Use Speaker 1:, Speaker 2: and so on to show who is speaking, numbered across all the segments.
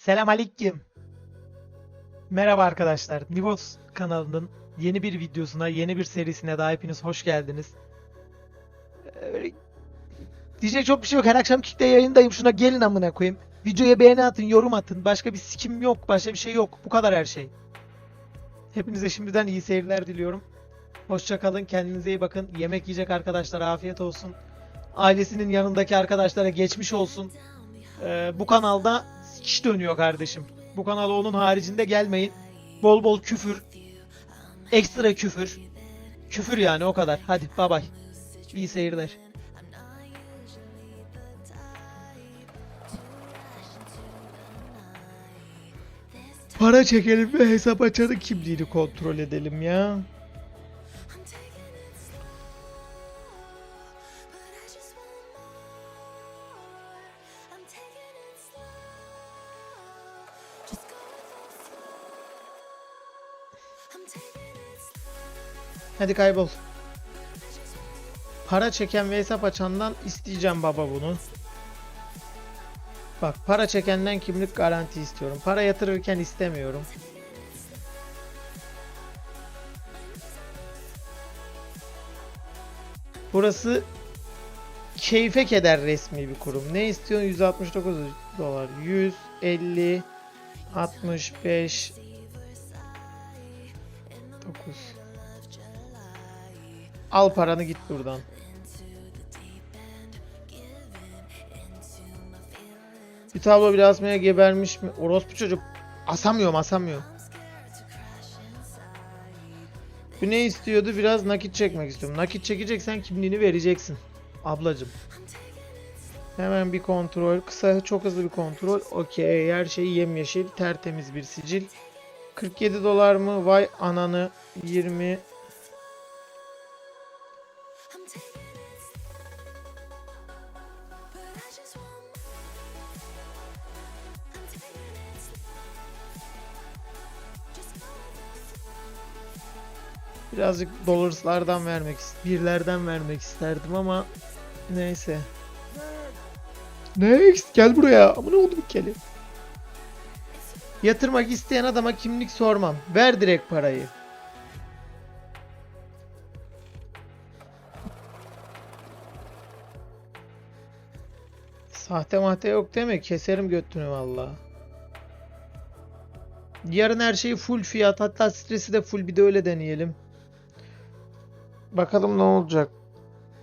Speaker 1: Selam aleyküm. Merhaba arkadaşlar. Nivos kanalının yeni bir videosuna, yeni bir serisine daha hepiniz hoş geldiniz. Ee, diyecek çok bir şey yok. Her akşam Kick'te yayındayım. Şuna gelin amına koyayım. Videoya beğeni atın, yorum atın. Başka bir sikim yok. Başka bir şey yok. Bu kadar her şey. Hepinize şimdiden iyi seyirler diliyorum. Hoşça kalın. Kendinize iyi bakın. Yemek yiyecek arkadaşlar afiyet olsun. Ailesinin yanındaki arkadaşlara geçmiş olsun. Ee, bu kanalda sikiş dönüyor kardeşim. Bu kanala onun haricinde gelmeyin. Bol bol küfür. Ekstra küfür. Küfür yani o kadar. Hadi bay bay. İyi seyirler. Para çekelim ve hesap açarı kimliğini kontrol edelim ya. Hadi kaybol. Para çeken ve hesap açandan isteyeceğim baba bunu. Bak para çekenden kimlik garanti istiyorum. Para yatırırken istemiyorum. Burası keyfe keder resmi bir kurum. Ne istiyorsun? 169 dolar. 150 65 9 Al paranı git buradan. Bir tablo bir asmaya gebermiş mi? Orospu çocuk. Asamıyorum asamıyorum. Bu ne istiyordu? Biraz nakit çekmek istiyorum. Nakit çekeceksen kimliğini vereceksin. Ablacım. Hemen bir kontrol. Kısa çok hızlı bir kontrol. Okey. Her şey yemyeşil. Tertemiz bir sicil. 47 dolar mı? Vay ananı. 20 Birazcık dollarslardan vermek, birlerden vermek isterdim ama neyse. Next gel buraya. Amına oldum keli. Yatırmak isteyen adama kimlik sormam. Ver direkt parayı. Sahte mahte yok değil mi? Keserim götünü valla. Yarın her şey full fiyat. Hatta stresi de full bir de öyle deneyelim. Bakalım ne olacak.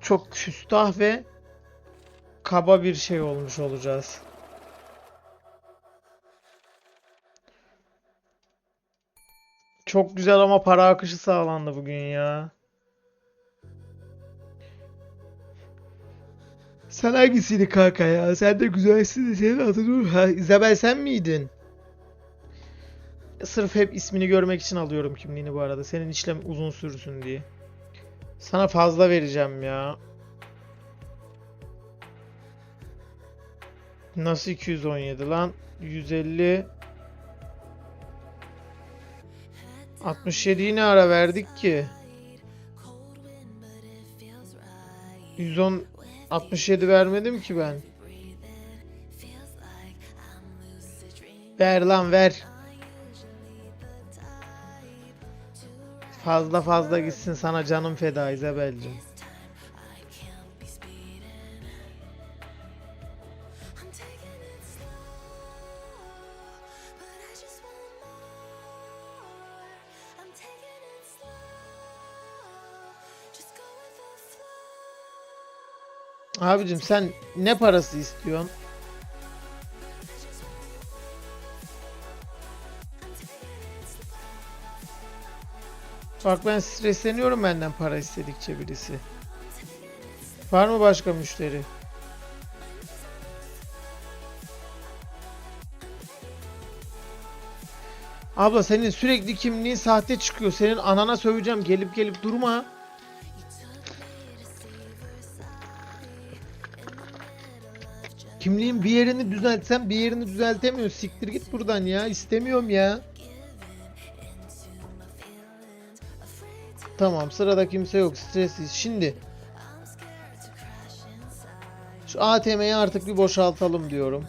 Speaker 1: Çok küstah ve kaba bir şey olmuş olacağız. Çok güzel ama para akışı sağlandı bugün ya. Sen hangisiydi kanka ya? Sen de güzelsin. Senin adın ha, Isabel sen miydin? Sırf hep ismini görmek için alıyorum kimliğini bu arada. Senin işlem uzun sürsün diye. Sana fazla vereceğim ya. Nasıl 217 lan? 150 67'yi ne ara verdik ki? 110 67 vermedim ki ben. Ver lan ver. Fazla fazla gitsin sana canım feda İzabel'cim. Abicim sen ne parası istiyorsun? Bak ben stresleniyorum benden para istedikçe birisi. Var mı başka müşteri? Abla senin sürekli kimliğin sahte çıkıyor. Senin anana söveceğim. Gelip gelip durma. Kimliğin bir yerini düzeltsem bir yerini düzeltemiyor. Siktir git buradan ya. İstemiyorum ya. Tamam sırada kimse yok stresiz. Şimdi şu ATM'yi artık bir boşaltalım diyorum.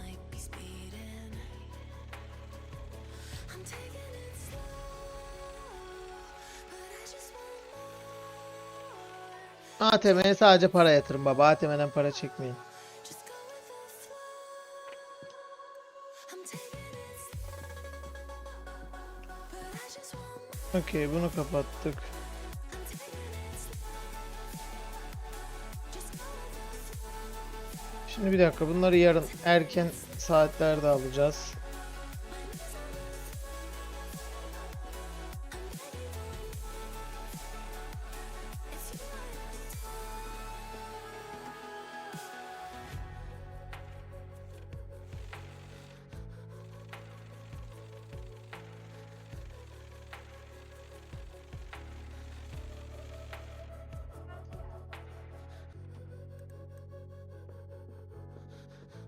Speaker 1: ATM'ye sadece para yatırın baba. ATM'den para çekmeyin. Okey bunu kapattık. Şimdi bir dakika bunları yarın erken saatlerde alacağız.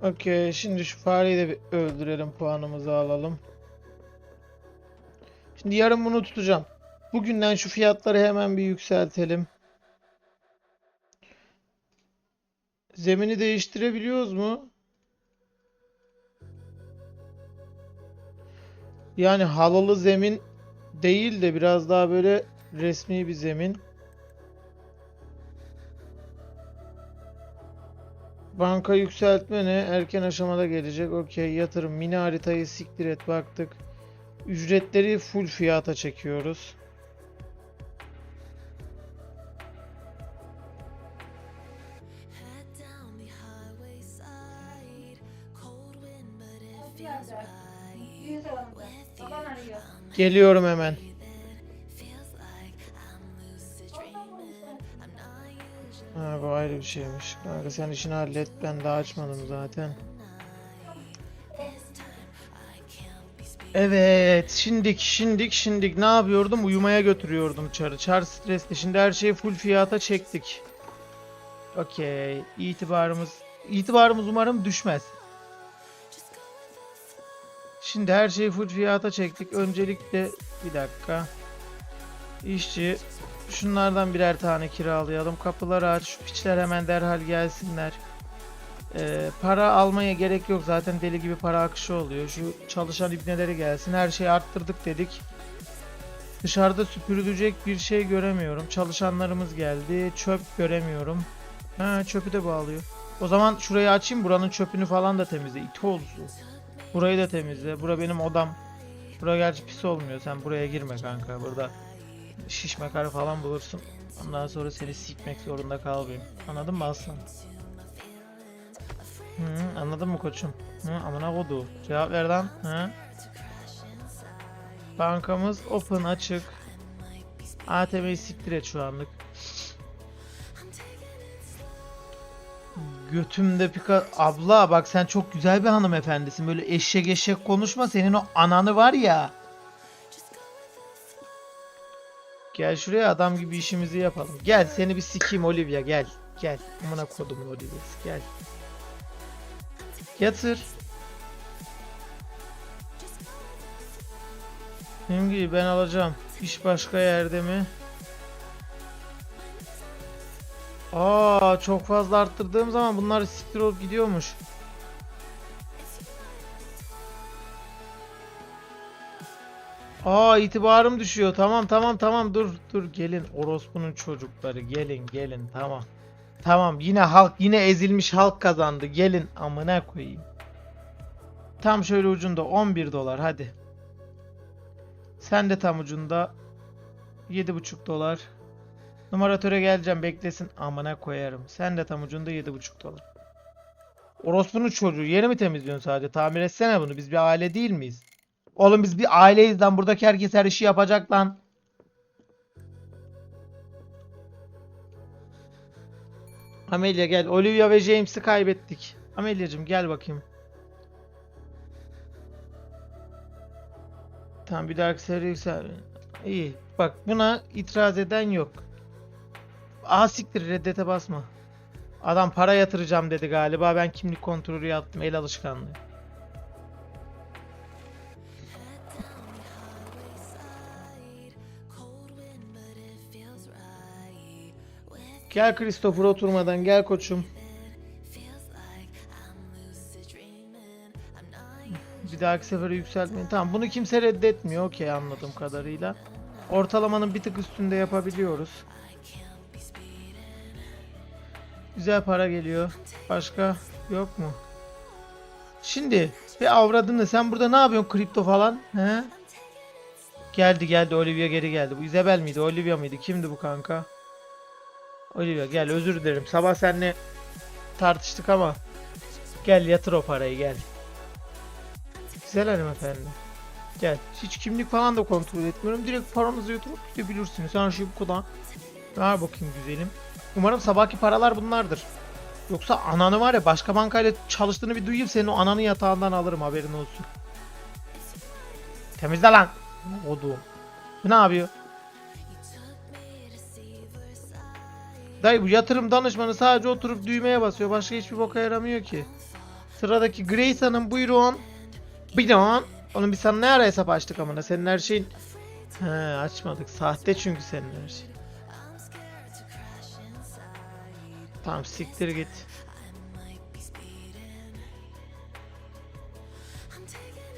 Speaker 1: Okey, şimdi şu fareyi de bir öldürelim, puanımızı alalım. Şimdi yarın bunu tutacağım. Bugünden şu fiyatları hemen bir yükseltelim. Zemini değiştirebiliyoruz mu? Yani halılı zemin değil de biraz daha böyle resmi bir zemin. Banka yükseltme ne? Erken aşamada gelecek. Okey. Yatırım. Mini haritayı siktir et. Baktık. Ücretleri full fiyata çekiyoruz.
Speaker 2: Head down
Speaker 1: bu ayrı bir şeymiş. Kanka sen işini hallet. Ben daha açmadım zaten. Evet. Şimdik, şimdik, şimdik. Ne yapıyordum? Uyumaya götürüyordum çarı. Çar stresli. Şimdi her şeyi full fiyata çektik. Okey. İtibarımız... İtibarımız umarım düşmez. Şimdi her şeyi full fiyata çektik. Öncelikle bir dakika. İşçi şunlardan birer tane kiralayalım. Kapıları aç. Şu piçler hemen derhal gelsinler. Ee, para almaya gerek yok. Zaten deli gibi para akışı oluyor. Şu çalışan ibneleri gelsin. Her şeyi arttırdık dedik. Dışarıda süpürülecek bir şey göremiyorum. Çalışanlarımız geldi. Çöp göremiyorum. Ha çöpü de bağlıyor. O zaman şurayı açayım. Buranın çöpünü falan da temizle. İti olsun. Burayı da temizle. Bura benim odam. Bura gerçi pis olmuyor. Sen buraya girme kanka. Burada şişme karı falan bulursun. Ondan sonra seni sikmek zorunda kalmayayım. Anladın mı aslan? Hı, anladın mı koçum? Hı, amına kodu. Cevap ver lan. Hı? Bankamız open açık. ATM'yi siktir et şu anlık. Götümde pika... Abla bak sen çok güzel bir hanımefendisin. Böyle eşek eşek konuşma. Senin o ananı var ya. Gel şuraya adam gibi işimizi yapalım. Gel seni bir sikeyim Olivia gel. Gel. Amına kodumun Olivia'sı gel. Yatır. Benim gibi ben alacağım. İş başka yerde mi? Aa çok fazla arttırdığım zaman bunlar siktir olup gidiyormuş. Aa itibarım düşüyor. Tamam tamam tamam dur dur gelin orospunun çocukları gelin gelin tamam. Tamam yine halk yine ezilmiş halk kazandı. Gelin amına koyayım. Tam şöyle ucunda 11 dolar hadi. Sen de tam ucunda 7,5 dolar. Numaratöre geleceğim beklesin. Amına koyarım. Sen de tam ucunda 7,5 dolar. Orospu'nun çocuğu yeri mi temizliyorsun sadece? Tamir etsene bunu. Biz bir aile değil miyiz? Oğlum biz bir aileyiz lan. Buradaki herkes her işi yapacak lan. Amelia gel. Olivia ve James'i kaybettik. Amelia'cım gel bakayım. Tamam bir dahaki seri yüksel. İyi. Bak buna itiraz eden yok. Aa siktir reddete basma. Adam para yatıracağım dedi galiba. Ben kimlik kontrolü yaptım. El alışkanlığı. Gel Christopher oturmadan gel koçum. Bir dahaki sefere yükseltmeyin. Tamam bunu kimse reddetmiyor. Okey anladığım kadarıyla. Ortalamanın bir tık üstünde yapabiliyoruz. Güzel para geliyor. Başka yok mu? Şimdi bir avradın sen burada ne yapıyorsun kripto falan? He? Geldi geldi Olivia geri geldi. Bu Isabel miydi? Olivia mıydı? Kimdi bu kanka? Olivia gel özür dilerim. Sabah seninle tartıştık ama gel yatır o parayı gel. Güzel hanımefendi. Gel. Hiç kimlik falan da kontrol etmiyorum. Direkt paranızı yatırıp gidebilirsiniz. Her şey bu kadar. Ver bakayım güzelim. Umarım sabahki paralar bunlardır. Yoksa ananı var ya başka bankayla çalıştığını bir duyayım senin o ananı yatağından alırım haberin olsun. Temizle lan. Odum. Bu ne yapıyor? Dayı bu yatırım danışmanı sadece oturup düğmeye basıyor. Başka hiçbir boka yaramıyor ki. Sıradaki Grace Hanım buyurun. Buyurun. Oğlum biz sana ne ara hesap açtık amına? Senin her şeyin... He açmadık. Sahte çünkü senin her şey. Tamam siktir git.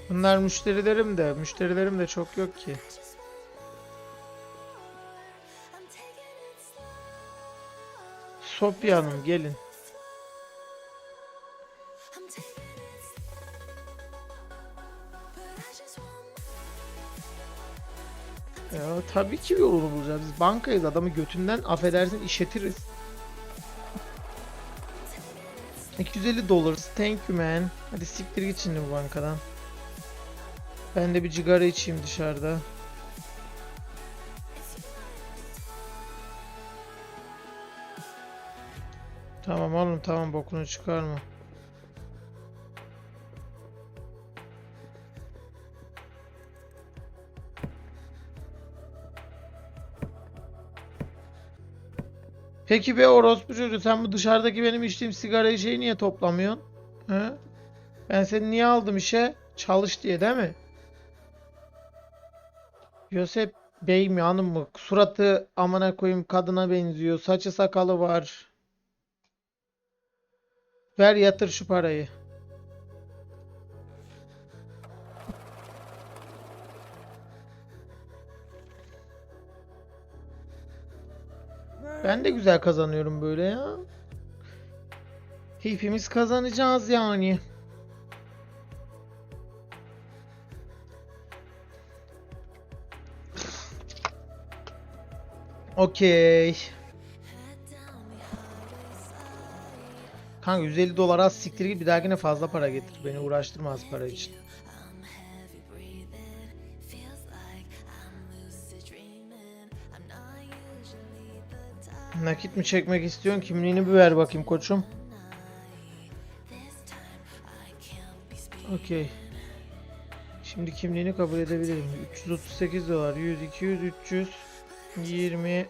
Speaker 1: Bunlar müşterilerim de. Müşterilerim de çok yok ki. Sofya Hanım gelin. Ya tabii ki yolunu bulacağız. Biz bankayız. Adamı götünden affedersin işletiriz. 250 dollars. Thank you man. Hadi siktir git şimdi bu bankadan. Ben de bir cigara içeyim dışarıda. Tamam oğlum tamam bokunu çıkarma. Peki be orospu çocuğu sen bu dışarıdaki benim içtiğim sigarayı şeyi niye toplamıyorsun? He? Ben seni niye aldım işe? Çalış diye değil mi? Yosep Bey mi hanım mı? Suratı amına koyayım kadına benziyor. Saçı sakalı var. Ver yatır şu parayı. Ben de güzel kazanıyorum böyle ya. Hepimiz kazanacağız yani. Okey. Kanka 150 dolar az siktir git bir dahakine fazla para getir. Beni uğraştırma az para için. Nakit mi çekmek istiyorsun? Kimliğini bir ver bakayım koçum. Okey. Şimdi kimliğini kabul edebilirim. 338 dolar, 100, 200, 300, 20,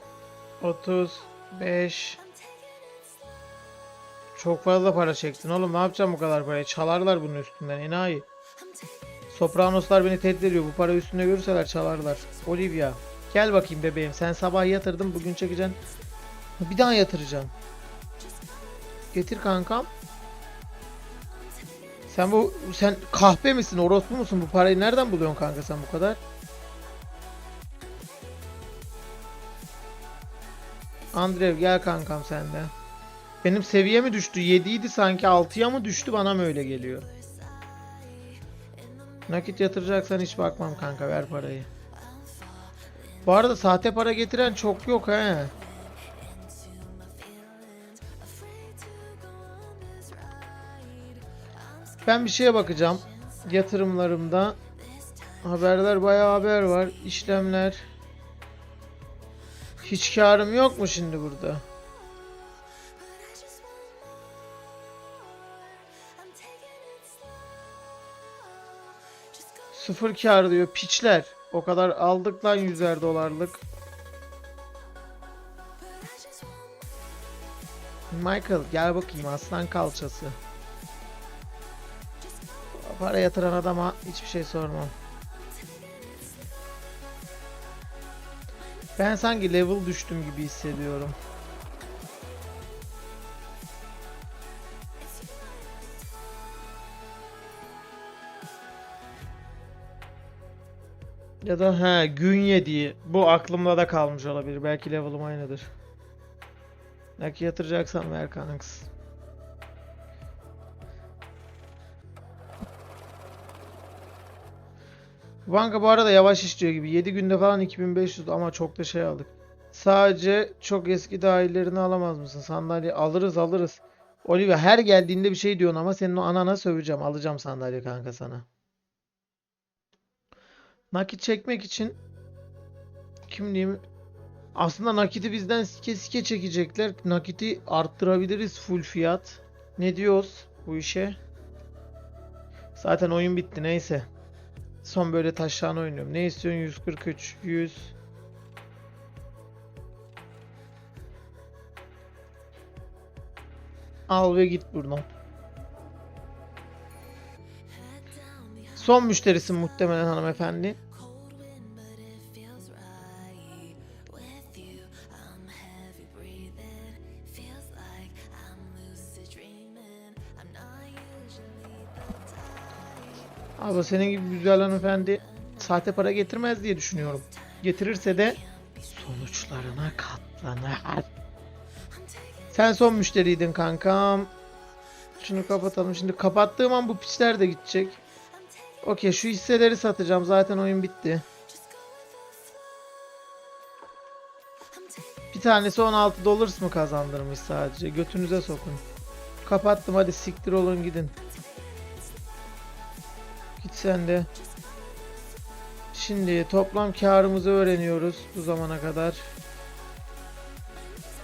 Speaker 1: 30, 5. Çok fazla para çektin oğlum. Ne yapacağım bu kadar parayı? Çalarlar bunun üstünden enayi. Sopranoslar beni tehdit ediyor. Bu para üstünde görürseler çalarlar. Olivia. Gel bakayım bebeğim. Sen sabah yatırdın. Bugün çekeceksin. Bir daha yatıracağım. Getir kankam. Sen bu sen kahpe misin? Orospu musun? Bu parayı nereden buluyorsun kanka sen bu kadar? Andrev gel kankam sen de. Benim seviye mi düştü? 7 idi sanki 6'ya mı düştü bana mı öyle geliyor? Nakit yatıracaksan hiç bakmam kanka ver parayı. Bu arada sahte para getiren çok yok he. Ben bir şeye bakacağım. Yatırımlarımda haberler bayağı haber var. İşlemler. Hiç karım yok mu şimdi burada? Sıfır kar diyor piçler. O kadar aldık lan yüzer dolarlık. Michael gel bakayım aslan kalçası. Para yatıran adama hiçbir şey sormam. Ben sanki level düştüm gibi hissediyorum. Ya da he gün yediği. Bu aklımda da kalmış olabilir. Belki level'ım aynıdır. Nakit yatıracaksan ver kanks. Banka bu arada yavaş işliyor gibi. 7 günde falan 2500 ama çok da şey aldık. Sadece çok eski dahillerini alamaz mısın? Sandalye alırız alırız. Olivia her geldiğinde bir şey diyorsun ama senin o anana söveceğim. Alacağım sandalye kanka sana. Nakit çekmek için kimliğimi aslında nakiti bizden sike sike çekecekler. Nakiti arttırabiliriz full fiyat. Ne diyoruz bu işe? Zaten oyun bitti neyse. Son böyle taşlarını oynuyorum. Ne istiyorsun? 143, 100. Al ve git buradan.
Speaker 2: Not usually the type.
Speaker 1: Abla senin gibi güzel hanımefendi sahte para getirmez diye düşünüyorum. Getirirse de sonuçlarına katlanır. Sen son müşteriydin kankam. Şunu kapatalım. Şimdi kapattığım an bu piçler de gidecek. Okey şu hisseleri satacağım. Zaten oyun bitti. Bir tanesi 16 dollars mı kazandırmış sadece. Götünüze sokun. Kapattım hadi siktir olun gidin. Git sen de. Şimdi toplam karımızı öğreniyoruz bu zamana kadar.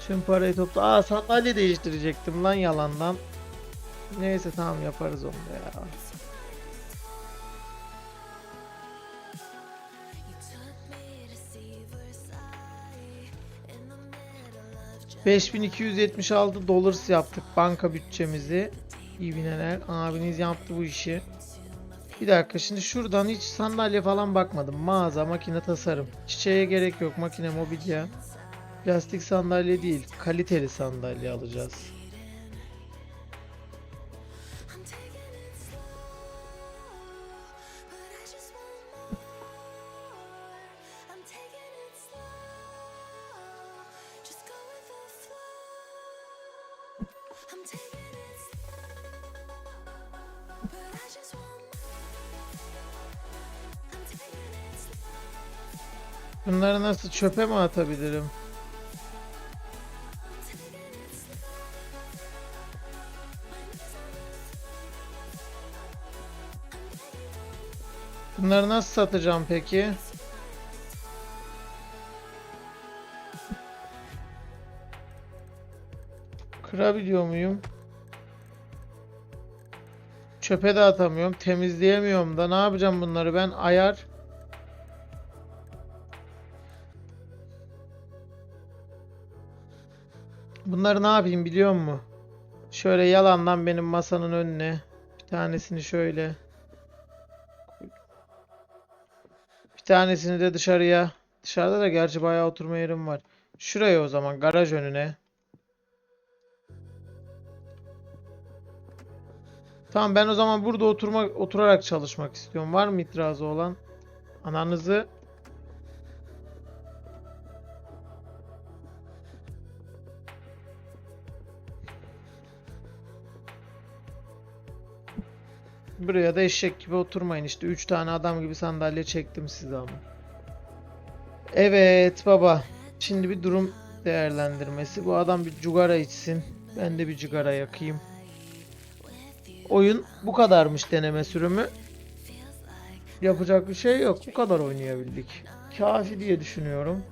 Speaker 1: Tüm parayı topla. Aa sandalye değiştirecektim lan yalandan. Neyse tamam yaparız onu da ya. 5276 dollars yaptık banka bütçemizi. İyi bineler. Abiniz yaptı bu işi. Bir dakika şimdi şuradan hiç sandalye falan bakmadım. Mağaza, makine, tasarım. Çiçeğe gerek yok. Makine, mobilya. Plastik sandalye değil. Kaliteli sandalye alacağız. Bunları nasıl çöpe mi atabilirim? Bunları nasıl satacağım peki? Kırabiliyor muyum? Çöpe de atamıyorum. Temizleyemiyorum da. Ne yapacağım bunları ben? Ayar. Bunları ne yapayım biliyor musun? Şöyle yalandan benim masanın önüne. Bir tanesini şöyle. Bir tanesini de dışarıya. Dışarıda da gerçi bayağı oturma yerim var. Şuraya o zaman garaj önüne. Tamam ben o zaman burada oturma oturarak çalışmak istiyorum. Var mı itirazı olan? Ananızı Buraya da eşek gibi oturmayın işte. 3 tane adam gibi sandalye çektim size ama. Evet baba. Şimdi bir durum değerlendirmesi. Bu adam bir cigara içsin. Ben de bir cigara yakayım. Oyun bu kadarmış deneme sürümü. Yapacak bir şey yok. Bu kadar oynayabildik. Kafi diye düşünüyorum.